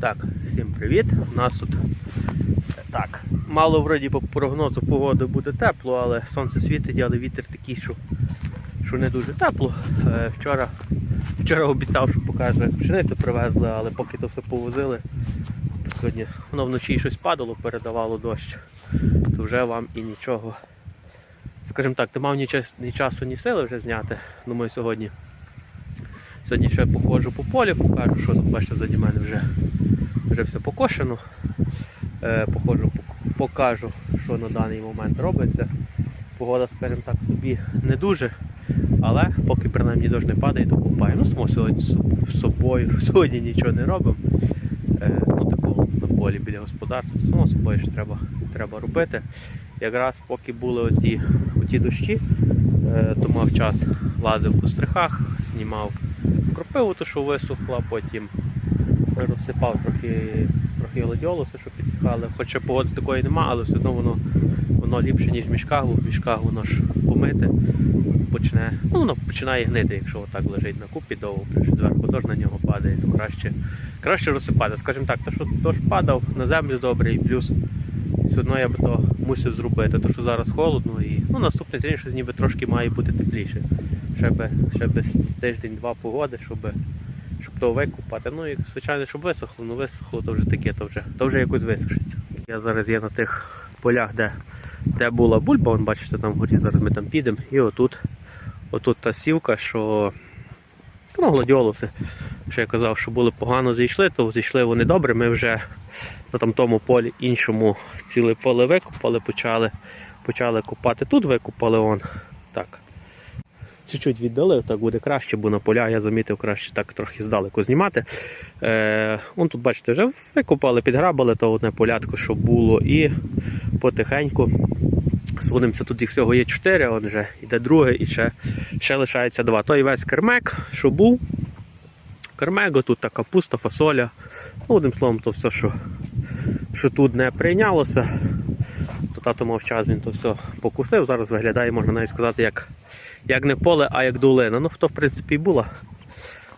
Так, всім привіт. У нас тут так, мало вроді по прогнозу погоди буде тепло, але сонце світить, але вітер такий, що, що не дуже тепло. Е, вчора, вчора обіцяв, що покаже, пшеницю привезли, але поки то все повозили, сьогодні воно вночі щось падало, передавало дощ, то вже вам і нічого. Скажімо так, не мав ні часу, ні сили вже зняти. Думаю, сьогодні. Сьогодні ще походжу по полі, покажу, що бачите, заді мене вже, вже все покошено. Е, походжу, покажу, що на даний момент робиться. Погода, скажімо так, собі не дуже, але поки принаймні дощ не падає, то купаю. Ну, само сьогодні з собою, сьогодні нічого не робимо. Е, ну, такого на полі біля господарства, само собою що треба, треба робити. Якраз поки були оці, оці дощі, е, то мав час лазив по стрихах, знімав кропиву, ту, що висохла, потім розсипав трохи, трохи гладіолуси, щоб підсихали. Хоча погоди такої нема, але все одно воно, воно ліпше, ніж в мішках, бо в мішках воно ж помите, почне, ну, воно починає гнити, якщо отак лежить на купі довго, що зверху дощ на нього падає, то краще, краще розсипати. Скажімо так, то, що дощ падав на землю добре, і плюс все одно я би то мусив зробити, то що зараз холодно і ну, наступний день ніби трошки має бути тепліше. Ще би, ще би тиждень-два погоди, щоб, щоб то викупати. Ну і звичайно, щоб висохло, ну висохло, то вже таке, то вже, то вже якось висушиться. Я зараз є на тих полях, де, де була бульба, вон, бачите, там вгорі, зараз ми там підемо. І отут, отут та сівка, що ну, гладіолуси, що я казав, що були погано зійшли, то зійшли вони добре. Ми вже на там тому полі іншому ціле поле викопали, почали, почали копати. Тут викопали он. Так. Чуть-чуть віддали, так буде краще, бо на поля я замітив краще так трохи здалеку знімати. Е, вон тут, бачите, вже викопали, підграбали то одне полятко, що було, і потихеньку сводимося. Тут їх всього є чотири, он вже йде друге і ще, ще лишається два. Той весь кермек, що був. Кермек, тут така капуста, фасоля. Ну, одним словом, то все, що, що тут не прийнялося. То тато мав час, він то все покусив. Зараз виглядає, можна навіть сказати, як, як не поле, а як долина. Ну, хто в принципі і була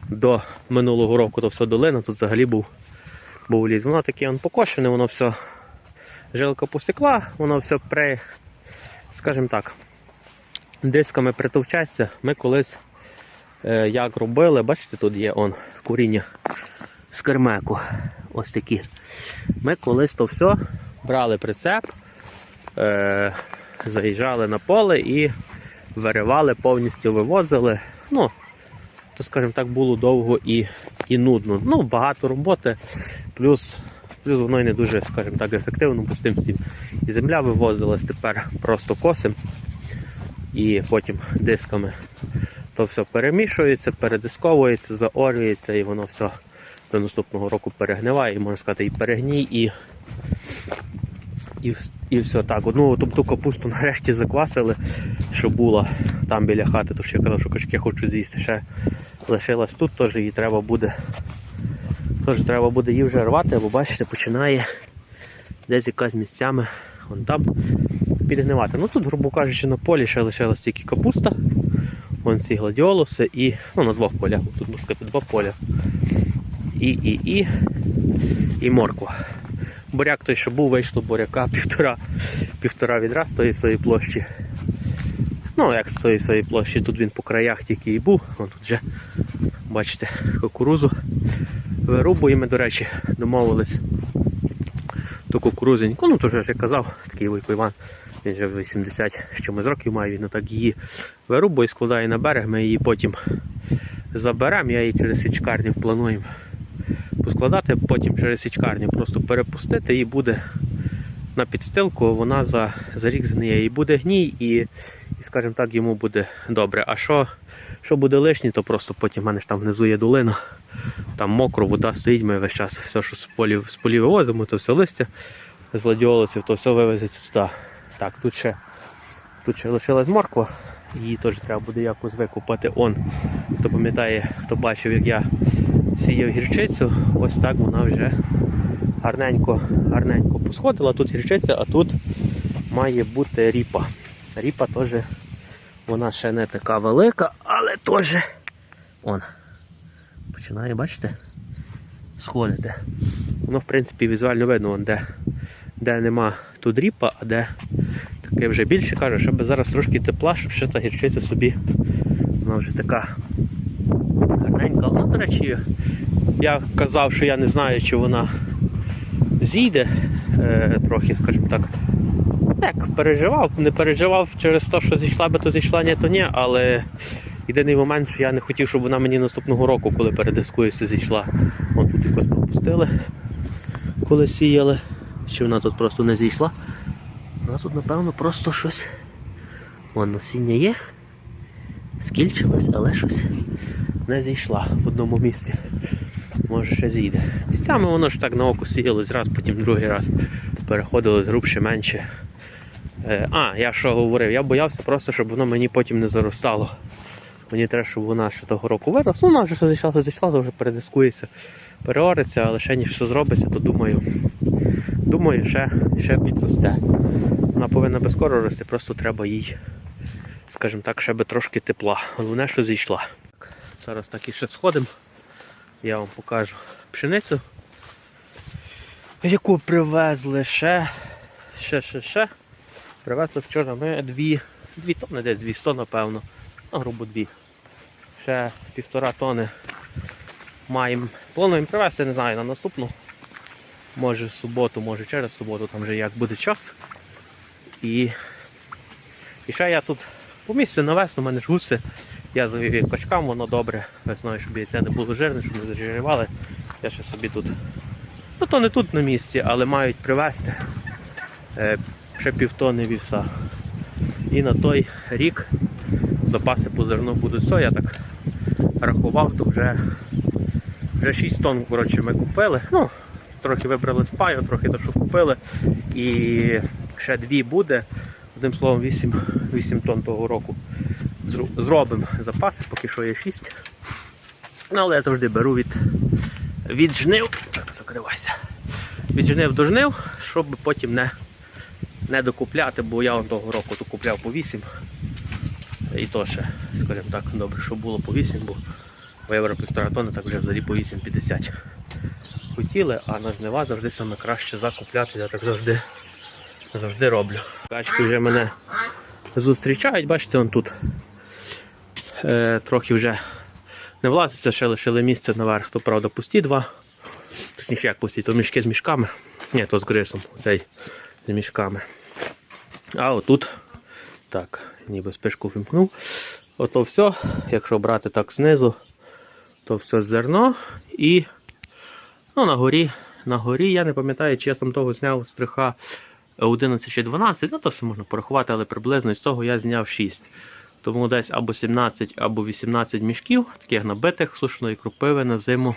до минулого року, то все долина, тут взагалі був, був ліс. Воно таке покошене, воно все жилка посікла, воно все при, скажімо так, дисками притовчаться. Ми колись е, як робили, бачите, тут є он куріння з кермеку. Ось такі. Ми колись то все брали прицеп, е, заїжджали на поле і виривали, повністю вивозили. Ну, то, скажімо так, було довго і, і нудно. Ну, багато роботи, плюс, плюс воно і не дуже, скажімо так, ефективно, бо з тим всім. І земля вивозилась тепер просто косим і потім дисками. То все перемішується, передисковується, заорюється і воно все до наступного року перегниває, і можна сказати, і перегній, і, і, і все так. Одну ту капусту нарешті заквасили, що була там біля хати, то що я казав, що качки хочуть з'їсти. Ще лишилась тут, теж її треба буде. Теж треба буде її вже рвати, бо бачите, починає десь якась місцями вон там підгнивати. Ну тут, грубо кажучи, на полі ще лишилась тільки капуста. Вон ці гладіолуси і ну, на двох полях, тут сказати, два поля. І, і, і, і морква. Буряк той, що був, вийшло буряка півтора, півтора відра з тої своєї площі. Ну, як з тої своєї площі, тут він по краях тільки і був. Вон тут вже, бачите, кукурузу вирубуємо, до речі, домовились ту кукурузеньку. Ну, то вже я казав, такий Войко Іван, він вже 80 з чимось років має, він так її вирубує, складає на берег, ми її потім заберемо, я її через січкарню плануємо поскладати, потім через січкарню просто перепустити і буде на підстилку, вона за, за рік згниє. І буде гній, і, і скажімо так, йому буде добре. А що, що буде лишнє, то просто потім в мене ж там внизу є долина, там мокро, вода стоїть, ми весь час все, що з полів, з полів вивозимо, то все листя з ладіолиців, то все вивезеться туди. Так, тут ще, тут ще лишилась морква, її теж треба буде якось викупати. Он, хто пам'ятає, хто бачив, як я сіяв гірчицю, ось так вона вже гарненько, гарненько посходила. Тут гірчиця, а тут має бути ріпа. Ріпа теж вона ще не така велика, але теж он, починає, бачите, сходити. Воно, в принципі, візуально видно, вон, де, де нема тут ріпа, а де таке вже більше каже, щоб зараз трошки тепла, щоб ще та гірчиця собі. Вона вже така речі, я казав, що я не знаю, чи вона зійде е, трохи, скажімо так. Так, переживав, не переживав через те, що зійшла би, то зійшла, ні, то ні, але єдиний момент, що я не хотів, щоб вона мені наступного року, коли передискується, зійшла. От тут якось пропустили, коли сіяли. Чи вона тут просто не зійшла. Вона тут, напевно, просто щось. Вон насіння є. Скільчилось, але щось не зійшла в одному місці. Може ще зійде. Місцями воно ж так на око сіялось раз, потім другий раз переходило з грубше менше. Е, а, я що говорив? Я боявся просто, щоб воно мені потім не заростало. Мені треба, щоб вона ще того року виросла. Ну, вона вже що зійшла, то зійшла, вже передискується, переориться, але ще ніж що зробиться, то думаю, думаю, ще, ще підросте. Вона повинна без скоро рости, просто треба їй, скажімо так, ще би трошки тепла. Головне, що зійшла. Зараз так і ще сходимо. Я вам покажу пшеницю, яку привезли ще, ще, ще, ще. Привезли вчора ми дві, дві тони, десь 200, напевно. Ну, грубо дві. Ще півтора тони маємо. Плануємо привезти, не знаю, на наступну. Може в суботу, може через суботу, там вже як буде час. І, і ще я тут по місцю на весну, у мене ж гуси. Я завів качкам, воно добре. Весною, щоб яйця не було жирне, щоб не зажирювали. Я ще собі тут. Ну то не тут на місці, але мають привезти е, ще півтони вівса. І на той рік запаси по зерну будуть все. Я так рахував, то вже, вже 6 тонн коротше, ми купили. Ну, трохи вибрали з паю, трохи то, що купили. І ще дві буде. Одним словом, 8, 8 тонн того року зробимо запаси, поки що є 6. Ну, але я завжди беру від, від жнив. Закривайся. Від жнив до жнив, щоб потім не, не докупляти, бо я того року докупляв по 8. І то ще, скажімо так, добре, що було по 8, бо вибрав півтора тонни, так вже взагалі по 8,50 хотіли, а на жнива завжди саме краще закупляти, я так завжди, завжди роблю. Качки вже мене зустрічають, бачите, он тут трохи вже не влазиться, ще лишили місце наверх, то правда пусті два. Точніше як пусті, то мішки з мішками. Ні, то з грисом, цей з мішками. А отут, так, ніби спишку вимкнув. Ото все, якщо брати так знизу, то все зерно і ну, на горі, на горі, я не пам'ятаю, чи я там того зняв стриха 11 чи 12, ну то все можна порахувати, але приблизно з того я зняв 6. Тому десь або 17, або 18 мішків, таких набитих сушної крупиви на зиму.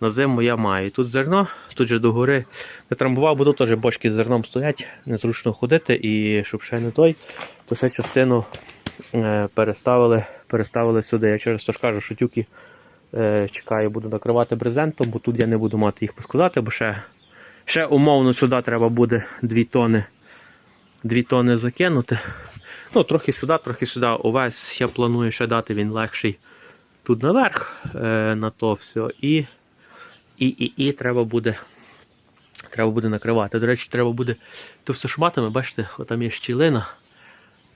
На зиму я маю. Тут зерно, тут же догори не трамбував, бо тут теж бочки з зерном стоять, незручно ходити, і щоб ще не той, то ще частину е, переставили, переставили сюди. Я через то ж кажу, що тюки е, чекаю, буду накривати брезентом, бо тут я не буду мати їх поскладати, бо ще, ще умовно сюди треба буде 2 тони, 2 тони закинути. Ну, трохи сюди, трохи сюди. Увесь я планую ще дати, він легший тут наверх е, на то все. І, і, і, і треба буде. Треба буде накривати. До речі, треба буде то все шматами, бачите, там є щілина.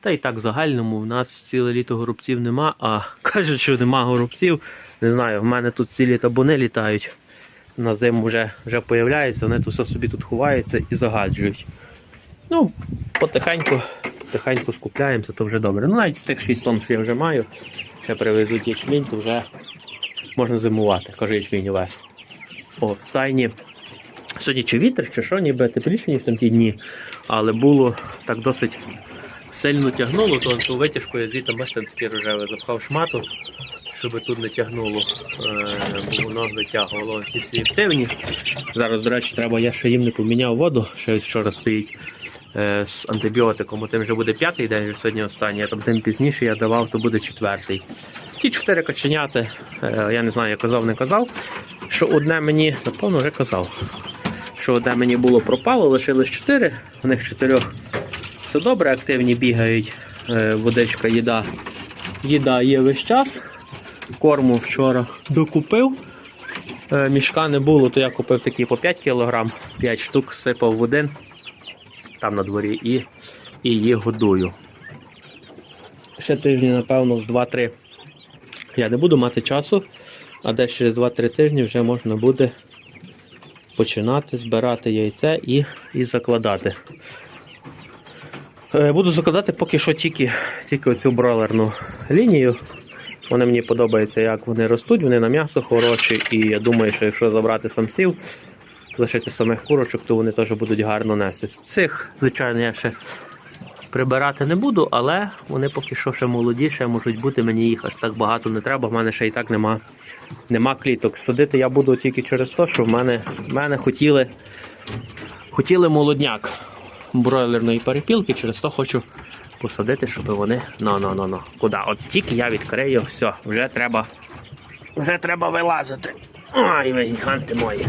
Та і так в загальному в нас ціле літо горобців нема, а кажуть, що нема горобців. Не знаю, в мене тут цілі табуни літають. На зиму вже, вже появляються, вони тут все собі тут ховаються і загаджують. Ну, потихеньку, потихеньку скупляємося, то вже добре. Ну, навіть з тих 6 тонн, що я вже маю, ще привезуть ячмінь, то вже можна зимувати, каже ячмінь увесь. О, стайні. Сьогодні чи вітер, чи що, ніби тепліше, ніж там ті дні, але було так досить сильно тягнуло, то ту витяжку я звідти, бачите, таке рожеве, запхав шмату, щоб тут не тягнуло, е, бо воно витягувало ці всі активні. Зараз, до речі, треба, я ще їм не поміняв воду, ще ось вчора стоїть з антибіотиком, тим вже буде п'ятий день, сьогодні останній, а там тим пізніше я давав, то буде четвертий. Ті чотири каченяти, е, я не знаю, я казав, не казав, що одне мені, напевно, вже казав, що одне мені було пропало, лишилось чотири, в них чотирьох все добре, активні бігають, е, водичка, їда. Їда є весь час. Корму вчора докупив. е, мішка не було, то я купив такі по 5 кг, 5 штук сипав в один там на дворі і, і їх годую. Ще тижні, напевно, з 2-3 я не буду мати часу, а десь через 2-3 тижні вже можна буде починати збирати яйце і, і закладати. Е, Буду закладати поки що тільки, тільки оцю бройлерну лінію. Вони мені подобається, як вони ростуть, вони на м'ясо хороші, і я думаю, що якщо забрати самців, лишити самих курочок, то вони теж будуть гарно нести. Цих, звичайно, я ще прибирати не буду, але вони поки що ще молоді, ще можуть бути, мені їх аж так багато не треба, в мене ще і так нема, нема кліток. Садити я буду тільки через те, що в мене, в мене хотіли, хотіли молодняк бройлерної перепілки, через то хочу посадити, щоб вони. Ну, ну, ну, ну. Куди? От тільки я відкрию, все, вже треба. Вже треба вилазити. Ой, ви гіганти мої.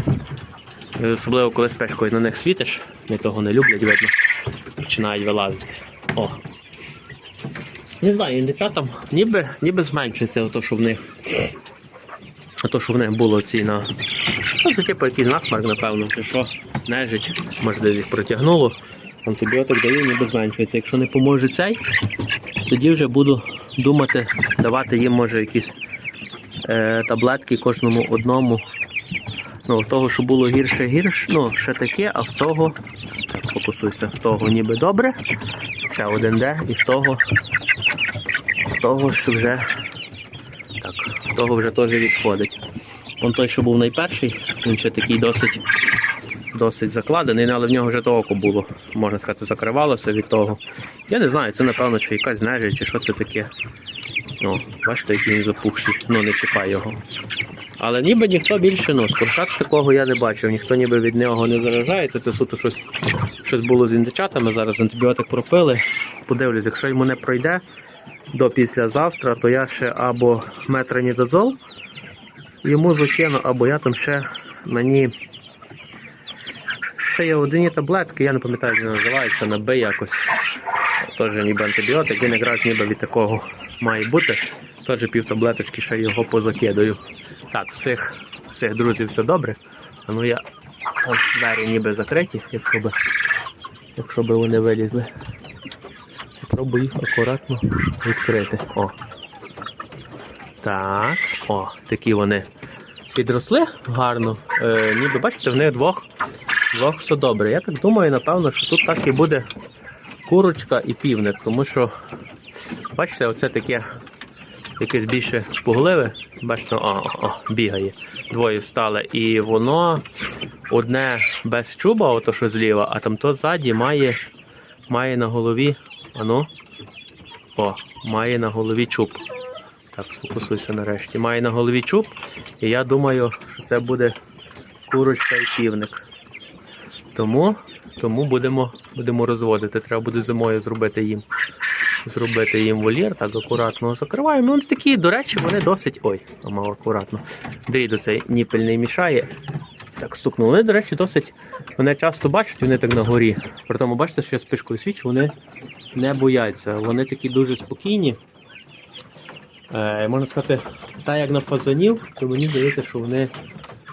Особливо, коли з на них світиш, вони того не люблять, видно. Починають вилазити. О. Не знаю, індикатам ніби, ніби зменшиться ото, що в них. Ото, що в них було ці на. Ну, це типу якийсь насмарк, напевно, чи що, нежить, можливо, їх протягнуло. Антибіотик даю, ніби зменшується. Якщо не поможе цей, тоді вже буду думати, давати їм може якісь е, таблетки кожному одному. Ну, в того, що було гірше гірше, ну, ще таке, а в того, фокусуйся, в того ніби добре. Ще один де, і в того, в того, що вже так, в того вже теж відходить. Он той, що був найперший, він ще такий досить досить закладений, але в нього вже то око було, можна сказати, закривалося від того. Я не знаю, це напевно чи якась нежить, чи що це таке. Ну, бачите, який він запухший, ну не чіпай його. Але ніби ніхто більше, ну, скорчат такого я не бачив, ніхто ніби від нього не заражається. Це суто щось, щось було з індичатами, зараз антибіотик пропили. Подивлюсь, якщо йому не пройде до післязавтра, то я ще або метронідозол йому закину, або я там ще мені ще є одні таблетки, я не пам'ятаю, як вони називаються, на Б якось. Теж ніби антибіотик, він якраз ніби від такого має бути. Теж пів таблеточки ще його позакидаю. Так, всіх, всіх друзів все добре. А ну я ось двері ніби закриті, якщо би, якщо би вони вилізли. Спробую їх акуратно відкрити. О. Так, о, такі вони підросли гарно. Е, ніби бачите, в них двох, двох все добре. Я так думаю, напевно, що тут так і буде курочка і півник, тому що, бачите, оце таке якесь більше пугливе. Бачите, о, о, бігає. Двоє встали. І воно одне без чуба, ото що зліва, а там то ззаді має, має на голові. Ану. О, має на голові чуб. Так, сфокусуйся нарешті. Має на голові чуб, і я думаю, що це буде курочка і півник. Тому, тому будемо, будемо розводити. Треба буде зимою зробити їм. Зробити їм вольєр, так акуратно закриваємо. Ну, Вони такі, до речі, вони досить. Ой, мав акуратно. Дріду цей ніпель не мішає. Так, стукнули. Вони, до речі, досить. Вони часто бачать, вони так на горі. При тому, бачите, що я спишкою свічу, вони не бояться. Вони такі дуже спокійні. Е, можна сказати, так як на фазанів, то мені здається, що вони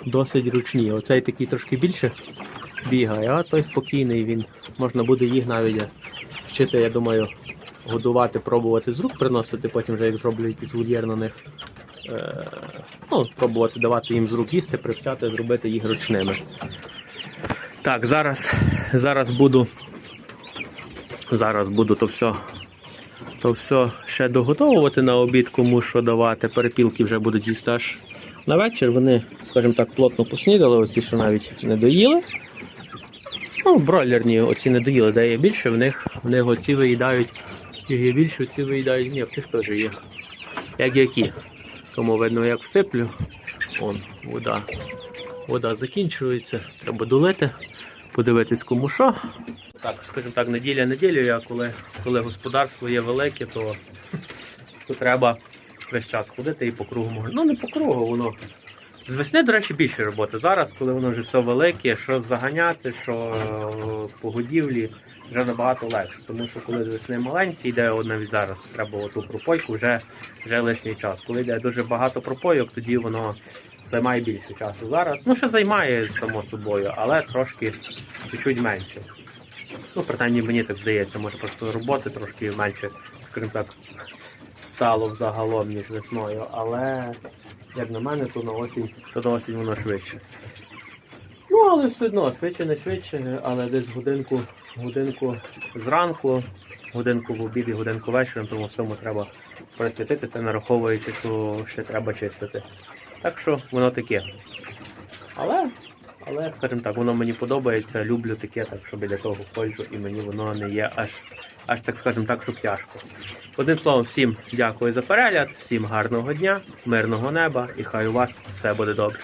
досить ручні. Оцей такий трошки більше бігає, а той спокійний він. Можна буде їх навіть вчити, я думаю, годувати, пробувати з рук приносити, потім вже як зроблю якийсь вольєр на них. Е, ну, пробувати давати їм з рук їсти, привчати, зробити їх ручними. Так, зараз, зараз буду. Зараз буду то все то все ще доготовувати на обід, кому що давати. Перепілки вже будуть їсти аж на вечір. Вони, скажімо так, плотно поснідали, ті, що навіть не доїли. Ну, бройлерні оці не доїли, де є більше, в них, в них оці виїдають, їх є більше, оці виїдають, ні, в тих теж є. Як які. Тому видно, як всиплю. Вон, вода. Вода закінчується, треба долити, подивитись кому що. Так, скажімо так, неділя неділю, я коли, коли господарство є велике, то, то треба весь час ходити і по кругу можна. Ну не по кругу, воно. З весни, до речі, більше роботи. Зараз, коли воно вже все велике, що заганяти, що е, по годівлі, вже набагато легше. Тому що коли з весни маленькі, йде от навіть зараз, треба оту пропойку вже, вже лишній час. Коли йде дуже багато пропойок, тоді воно займає більше часу зараз. Ну, ще займає само собою, але трошки чуть-чуть менше. Ну, принаймні мені так здається, може просто роботи трошки менше, скажімо так, стало взагалом, ніж весною, але як на мене, то на осінь, то на осінь воно швидше. Ну, але все одно, швидше, не швидше, але десь годинку, годинку зранку, годинку в обід і годинку вечором, тому всьому треба присвятити, та нараховуючи, що ще треба чистити. Так що воно таке. Але, але, скажімо так, воно мені подобається, люблю таке, так що біля того ходжу, і мені воно не є аж, аж так, скажемо так, що тяжко. Одним словом, всім дякую за перегляд, всім гарного дня, мирного неба і хай у вас все буде добре.